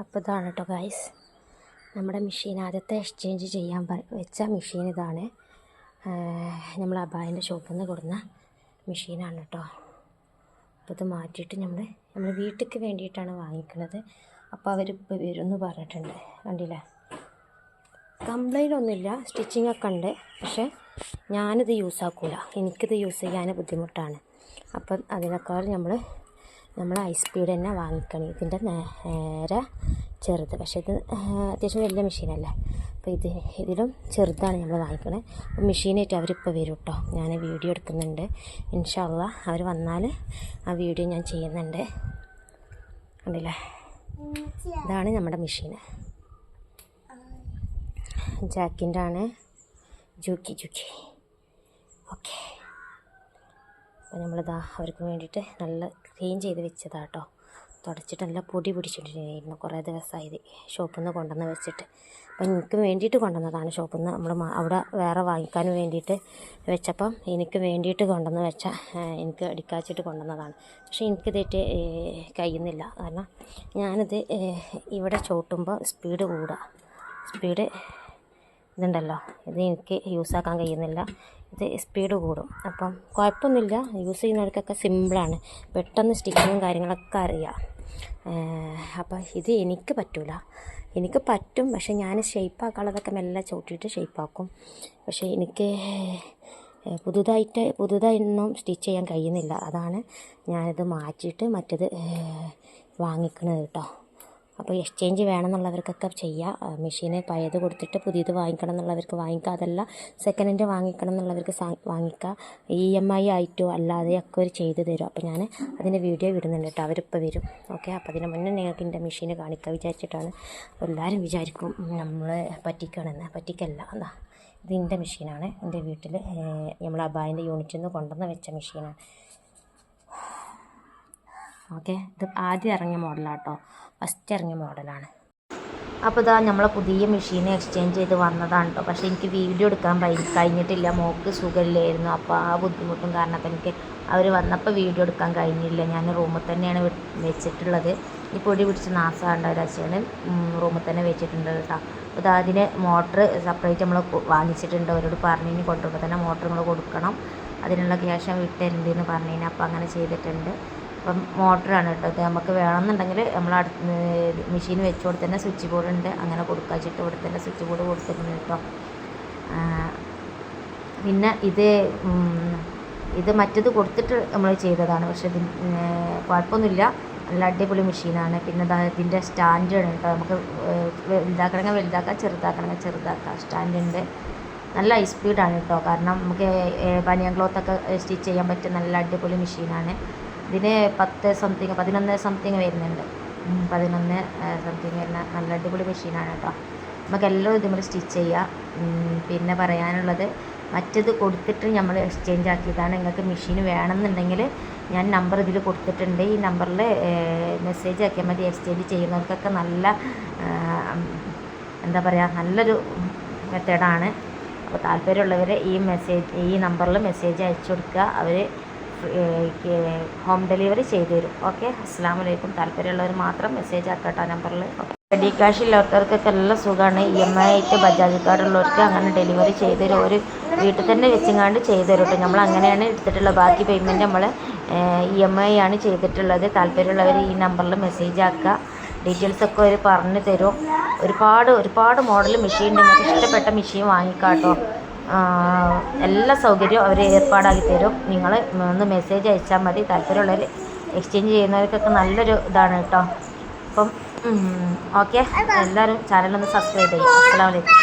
അപ്പോൾ ഇതാണ് കേട്ടോ ഗൈസ് നമ്മുടെ മെഷീൻ ആദ്യത്തെ എക്സ്ചേഞ്ച് ചെയ്യാൻ വെച്ച മെഷീൻ ഇതാണ്. നമ്മൾ അബായന്റെ ഷോപ്പിൽ നിന്ന് കൊടുന്ന മെഷീനാണ് കേട്ടോ അപ്പോൾ ഇത് മാറ്റിയിട്ട് നമ്മൾ നമ്മൾ വീട്ടിലേക്ക് വേണ്ടിയിട്ടാണ് വാങ്ങിക്കുന്നത് അപ്പോൾ അവരിപ്പോൾ വരുമെന്ന് പറഞ്ഞിട്ടുണ്ട്. കണ്ടില്ലേ? കംപ്ലൈന്റ് ഒന്നുമില്ല. സ്റ്റിച്ചിങ് ഒക്കെ ഉണ്ട്. പക്ഷേ ഞാനിത് യൂസ് ആക്കൂല. എനിക്കിത് യൂസ് ചെയ്യാൻ ബുദ്ധിമുട്ടാണ്. അപ്പം അതിനേക്കാൾ നമ്മൾ നമ്മൾ ഐസ് സ്പീഡ് തന്നെ വാങ്ങിക്കണം. ഇതിന്റെ നേരെ ചെറുത്. പക്ഷേ ഇത് അത്യാവശ്യം വലിയ മെഷീനല്ലേ അപ്പോൾ ഇത് ഇതിലും ചെറുതാണ് നമ്മൾ വാങ്ങിക്കണത് അപ്പോൾ മെഷീനായിട്ട് അവരിപ്പോൾ വരും കേട്ടോ ഞാൻ വീഡിയോ എടുക്കുന്നുണ്ട്. ഇൻഷാല്ല അവർ വന്നാൽ ആ വീഡിയോ ഞാൻ ചെയ്യുന്നുണ്ട്. കണ്ടില്ലേ? ഇതാണ് നമ്മുടെ മെഷീന് ജാക്കിന്റെ ആണ് ജൂക്കി ജൂക്കി. ഓക്കെ. അപ്പോൾ നമ്മളിതാ അവർക്ക് വേണ്ടിയിട്ട് നല്ല ക്ലീൻ ചെയ്ത് വെച്ചതാണ് കേട്ടോ തുടച്ചിട്ട് നല്ല പൊടി പിടിച്ചിട്ടുണ്ടായിരുന്നു കുറേ ദിവസമായത് ഷോപ്പിൽ നിന്ന് കൊണ്ടുവന്ന് വെച്ചിട്ട്. അപ്പം എനിക്ക് വേണ്ടിയിട്ട് കൊണ്ടുവന്നതാണ് ഷോപ്പിൽ നിന്ന്. നമ്മൾ അവിടെ വേറെ വാങ്ങിക്കാൻ വേണ്ടിയിട്ട് വെച്ചപ്പം എനിക്ക് വേണ്ടിയിട്ട് കൊണ്ടുവന്ന് വെച്ച എനിക്ക് അടിക്കാച്ചിട്ട് കൊണ്ടുവന്നതാണ്. പക്ഷേ എനിക്കിതേറ്റ് കഴിയുന്നില്ല. കാരണം ഞാനിത് ഇവിടെ ചോട്ടുമ്പോൾ സ്പീഡ് കൂടുക. സ്പീഡ് ഇതുണ്ടല്ലോ. ഇത് എനിക്ക് യൂസാക്കാൻ കഴിയുന്നില്ല. ഇത് സ്പീഡ് കൂടും. അപ്പം കുഴപ്പമൊന്നുമില്ല. യൂസ് ചെയ്യുന്നവർക്കൊക്കെ സിമ്പിളാണ് പെട്ടെന്ന് സ്റ്റിച്ചിങ്ങും കാര്യങ്ങളൊക്കെ അറിയാം. അപ്പം ഇത് എനിക്ക് പറ്റൂല. എനിക്ക് പറ്റും. പക്ഷെ ഞാൻ ഷേപ്പാക്കാനുള്ളതൊക്കെ മെല്ലെ ചവിട്ടിയിട്ട് ഷേപ്പാക്കും പക്ഷേ എനിക്ക് പുതുതായിട്ട് പുതുതായിട്ട് പുതുതായിട്ടൊന്നും സ്റ്റിച്ച് ചെയ്യാൻ കഴിയുന്നില്ല. അതാണ് ഞാനിത് മാറ്റിയിട്ട് മറ്റത് വാങ്ങിക്കണത് കേട്ടോ. അപ്പോൾ എക്സ്ചേഞ്ച് വേണമെന്നുള്ളവർക്കൊക്കെ ചെയ്യാം. മെഷീന് പഴയത് കൊടുത്തിട്ട് പുതിയത് വാങ്ങിക്കണം എന്നുള്ളവർക്ക് വാങ്ങിക്കാം. അതല്ല സെക്കൻഡ് ഹാൻഡ് വാങ്ങിക്കണം എന്നുള്ളവർക്ക് വാങ്ങിക്കുക വാങ്ങിക്കാം. ഇ എം ഐ ആയിട്ടോ അല്ലാതെ ഒക്കെ ഒരു ചെയ്ത് തരും. അപ്പോൾ ഞാൻ അതിന്റെ വീഡിയോ വിടുന്നുണ്ട് കേട്ടോ. അവരിപ്പോൾ വരും. ഓക്കെ? അപ്പോൾ അതിന് മുന്നേ നിങ്ങൾക്ക് എന്റെ മെഷീന് കാണിക്കാൻ വിചാരിച്ചിട്ടാണ്. എല്ലാവരും വിചാരിക്കും നമ്മൾ പറ്റിക്കണമെന്ന് പറ്റിക്കല്ല. എന്താ ഇത് എന്റെ മെഷീനാണ്. എന്റെ വീട്ടിൽ നമ്മൾ അബായന്റെ യൂണിറ്റിൽ നിന്ന് കൊണ്ടുവന്ന് വെച്ച മെഷീനാണ്. ഓക്കെ? ഇത് ആദ്യം ഇറങ്ങിയ മോഡലാട്ടോ. ഫസ്റ്റ് ഇറങ്ങിയ മോഡലാണ്. അപ്പോൾ ഇതാ നമ്മളെ പുതിയ മെഷീൻ എക്സ്ചേഞ്ച് ചെയ്ത് വന്നതാണ് കേട്ടോ പക്ഷേ എനിക്ക് വീഡിയോ എടുക്കാൻ കഴി- കഴിഞ്ഞിട്ടില്ല. മോക്ക് സുഖമില്ലായിരുന്നു. അപ്പോൾ ആ ബുദ്ധിമുട്ടും കാരണത്തിൽ എനിക്ക് അവർ വന്നപ്പോൾ വീഡിയോ എടുക്കാൻ കഴിഞ്ഞില്ല. ഞാൻ റൂമിൽ തന്നെയാണ് വെച്ചിട്ടുള്ളത്. ഈ പൊടി പിടിച്ച് നാസാണ്ട ഒരാഴ്ചയാണ് റൂമിൽ തന്നെ വെച്ചിട്ടുണ്ട് കേട്ടോ. അപ്പോൾ അതിന് മോട്ടർ സെപ്പറേറ്റ് നമ്മൾ വാങ്ങിച്ചിട്ടുണ്ട്. അവരോട് പറഞ്ഞു കഴിഞ്ഞ് കൊണ്ടുവരുമ്പോൾ തന്നെ മോട്ടർ നമ്മൾ കൊടുക്കണം. അതിനുള്ള ക്യാഷ് വിട്ടുതരുന്നുണ്ട് എന്ന് കഴിഞ്ഞാൽ അപ്പോൾ അങ്ങനെ ചെയ്തിട്ടുണ്ട്. അപ്പം മോട്ടറാണ് കേട്ടോ. ഇത് നമുക്ക് വേണമെന്നുണ്ടെങ്കിൽ നമ്മൾ അടുത്ത് മെഷീൻ വെച്ച് കൊടുത്തന്നെ സ്വിച്ച് ബോർഡ് ഉണ്ട്. അങ്ങനെ കൊടുക്കാച്ചിട്ട് ഇവിടെ തന്നെ സ്വിച്ച് ബോർഡ് കൊടുത്തിട്ടുണ്ട് കേട്ടോ. പിന്നെ ഇത് ഇത് മറ്റത് കൊടുത്തിട്ട് നമ്മൾ ചെയ്തതാണ്. പക്ഷേ ഇതിന് കുഴപ്പമൊന്നുമില്ല. നല്ല അടിപൊളി മെഷീനാണ്. പിന്നെ ഇതിന്റെ സ്റ്റാൻഡാണ് കേട്ടോ. നമുക്ക് വലുതാക്കണമെങ്കിൽ വലുതാക്കാം ചെറുതാക്കണമെങ്കിൽ ചെറുതാക്കാം. സ്റ്റാൻഡ് ഉണ്ട്. നല്ല ഹൈ സ്പീഡാണ് കേട്ടോ. കാരണം നമുക്ക് പനിയൻ ക്ലോത്ത് ക്ലോത്തൊക്കെ സ്റ്റിച്ച് ചെയ്യാൻ പറ്റിയ നല്ല അടിപൊളി മെഷീനാണ്. ഇതിന് പത്ത് സംതിങ് പതിനൊന്ന് സംതിങ് വരുന്നുണ്ട്. പതിനൊന്ന് സംതിങ് വരുന്ന നല്ല അടിപൊളി മെഷീനാണ് കേട്ടോ. നമുക്ക് എല്ലാം ഇതുപോലെ സ്റ്റിച്ച് ചെയ്യാം. പിന്നെ പറയാനുള്ളത് മറ്റത് കൊടുത്തിട്ട് നമ്മൾ എക്സ്ചേഞ്ച് ആക്കിയതാണ്. നിങ്ങൾക്ക് മെഷീൻ വേണമെന്നുണ്ടെങ്കിൽ ഞാൻ നമ്പർ ഇതിൽ കൊടുത്തിട്ടുണ്ട്. ഈ നമ്പറിൽ മെസ്സേജ് ആക്കിയാൽ മതി. എക്സ്ചേഞ്ച് ചെയ്യുന്നവർക്കൊക്കെ നല്ല എന്താ പറയുക നല്ലൊരു മെത്തേഡാണ് അപ്പോൾ താല്പര്യമുള്ളവർ ഈ മെസ്സേജ് ഈ നമ്പറിൽ മെസ്സേജ് അയച്ചു കൊടുക്കുക. അവർ ഹോം ഡെലിവറി ചെയ്തു തരും. ഓക്കെ? അസ്സാം വലൈക്കും താല്പര്യമുള്ളവർ മാത്രം മെസ്സേജ് ആക്കട്ടോ നമ്പറിൽ റെഡി ക്യാഷ് ഇല്ലാത്തവർക്കൊക്കെ എല്ലാം സുഖമാണ് ഇ എം ഐ ആയിട്ട് ബജാജ് കാർഡ് ഉള്ളവർക്ക് അങ്ങനെ ഡെലിവറി ചെയ്തു തരും. ഒരു വീട്ടിൽ തന്നെ വെച്ചിങ്ങാണ്ട് ചെയ്തു തരും കേട്ടോ. നമ്മൾ അങ്ങനെയാണ് എടുത്തിട്ടുള്ളത് ബാക്കി പേയ്മെന്റ് നമ്മൾ ഇ എം ഐ ആണ് ചെയ്തിട്ടുള്ളത്. താല്പര്യമുള്ളവർ ഈ നമ്പറിൽ മെസ്സേജ് ആക്കുക ഡീറ്റെയിൽസ് ഒക്കെ അവർ പറഞ്ഞു തരും. ഒരുപാട് ഒരുപാട് മോഡൽ മെഷീൻ ഉണ്ട്. നിങ്ങൾക്ക് ഇഷ്ടപ്പെട്ട മെഷീൻ വാങ്ങിക്കാട്ടോ. എല്ലാ സൗകര്യവും അവർ ഏർപ്പാടാക്കി തരും. നിങ്ങൾ ഒന്ന് മെസ്സേജ് അയച്ചാൽ മതി. താല്പര്യമുള്ളവർ എക്സ്ചേഞ്ച് ചെയ്യുന്നവർക്കൊക്കെ നല്ലൊരു ഇതാണ് കേട്ടോ. അപ്പം ഓക്കെ എല്ലാവരും ചാനലൊന്ന് സബ്സ്ക്രൈബ് ചെയ്യും. അസ്സാം വലൈക്കും